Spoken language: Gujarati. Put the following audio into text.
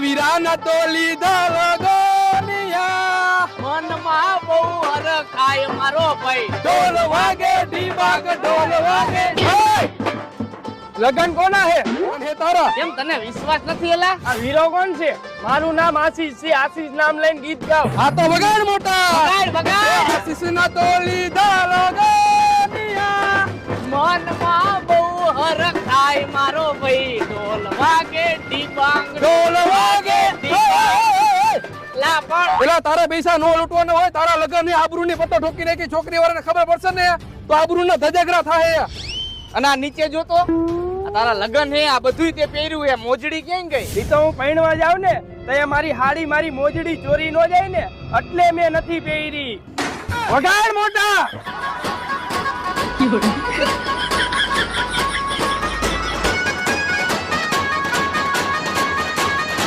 વીરાના તો લીધા ગોલિયા મનમાં બહુ હરખાય મારો ભાઈ. ઢોલ વાગે ઢીબાગ ઢોલ વાગે. લગન કોના હે? કોણ હે તારો? કેમ તને વિશ્વાસ નથી એલા? આ વીરો કોણ છે? મારું નામ આશીષ છે. આશીષ નામ લઈને ગીત ગાવ. આ તો વગાડ મોટા. બગાડ બગાડ આશીષના તો લીધા લગનિયા મનમાં બહુ હર ખાય મારો ભાઈ. ઢોલ વાગે દીપાંગ ઢોલ પેલા તારા પૈસા નો લૂંટવાના હોય તારા લગનની આબરૂ ની પત્તો ઠોકી નાખી છોકરી વાળાને ખબર પડશે ને? તો આબરૂ ના ધજાગરા થાય અને આ નીચે જોતો આ તારા લગન હે આ બધું તે પહેર્યું હે મોજડી ક્યાં ગઈ? ઈ તો હું પહેણવા જાવ ને તો એ મારી હાડી મારી મોજડી ચોરી નો જાય ને એટલે મેં નથી પહેરી. વગાડ મોટા!